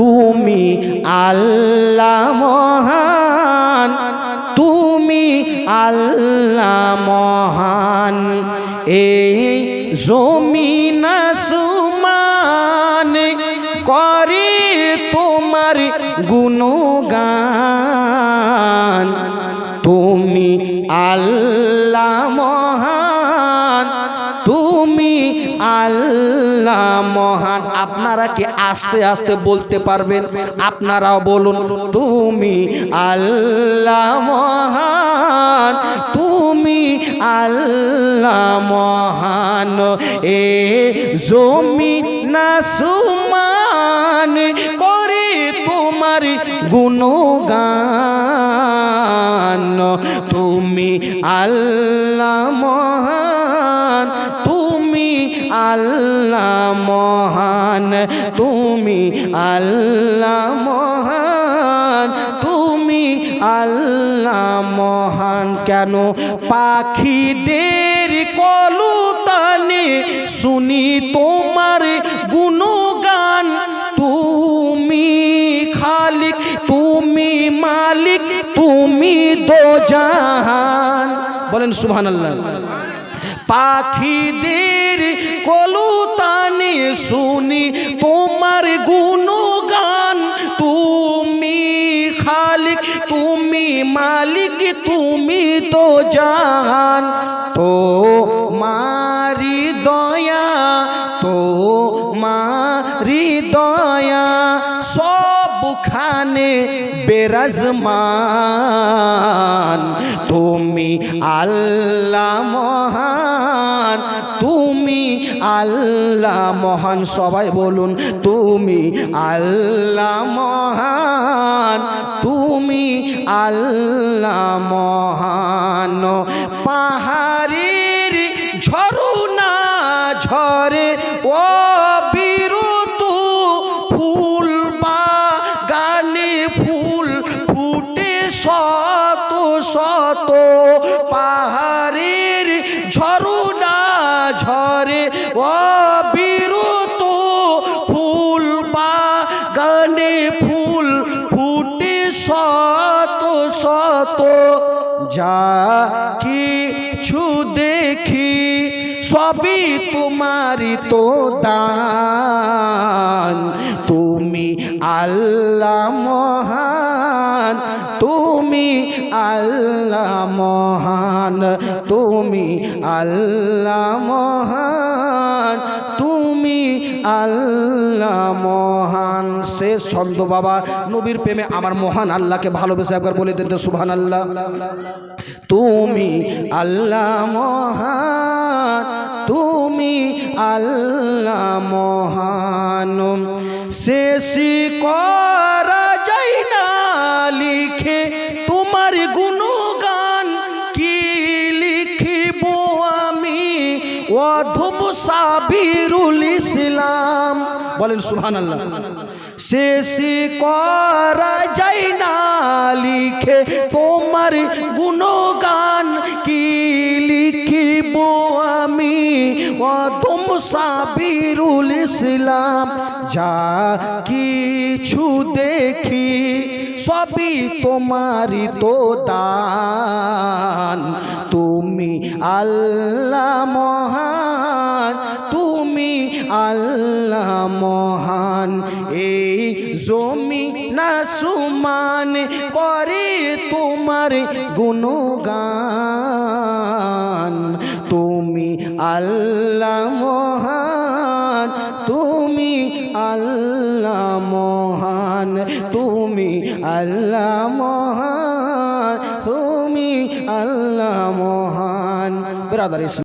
তুমি আল্লাহ মহান, তুমি আল্লাহ মহান। এই জমিন সুমান করে তোমার গুণগান। তুমি আল্লাহ মহান তুমি আল্লাহ মহান। আপনারা কি আস্তে আস্তে বলতে পারবেন? আপনারাও বলুন, তুমি আল্লাহ মহান, তুমি আল্লাহ মহান। এ জমি না সুমান করে তোমার গুণগান। তুমি আল্লাহ মহান আল্লাহ মহান, তুমি আল্লাহ মহান, তুমি আল্লাহ মহান। কেন পাখিদের কলুতানে শুনি তোমার গুণগান? তুমি খালিক, তুমি মালিক, তুমি দো জাহান বলেন সুবহানাল্লাহ। পাখিদের কলুতানে শুনি তোমার গুণগান তুমি খালিক তুমি মালিক তুমি তো জান তো বেরাজমান। তুমি আল্লাহ মহান, তুমি আল্লাহ মহান। সবাই বলুন, তুমি আল্লাহ মহান, তুমি আল্লাহ মহান। পাহাড়ের শত পাহাড়ের ঝরুনা ঝরে ও বিরত ফুল বাগানে ফুল ফুটে শত শত যা সবই তোমারই তো দান। তুমি আল্লাহ মহান তুমি আল্লাহ মহান তুমি আল্লাহ মহান। আল্লাহ মহান, শেষ ছন্দ বাবা। নবীর প্রেমে আমার মহান আল্লাহকে ভালোবেসে একবার বলে দিন তো সুবহান আল্লাহ তুমি আল্লাহ মহান, তুমি আল্লাহ মহান। শেষি করা যায় না লিখে তোমার গুণগান কি লিখিব আমি? অধম সাবিরুল বলেন সুহান আল্লাহ শেষ করা যায় না লিখে, তোমার গুণগান কি লিখিব আমি? অদম সাবিরুল ইসলাম, যা কিছু দেখি, সবই তোমারই তো দান। তুমি আল্লাহ তুমি আল্লাহ মহান, এই জমি না সুমান করে তোমার গুণগান। তুমি আল্লাহ মহান, তুমি আল্লাহ মহান, তুমি আল্লাহ মহান, তুমি আল্লাহ মহান। ব্রাদার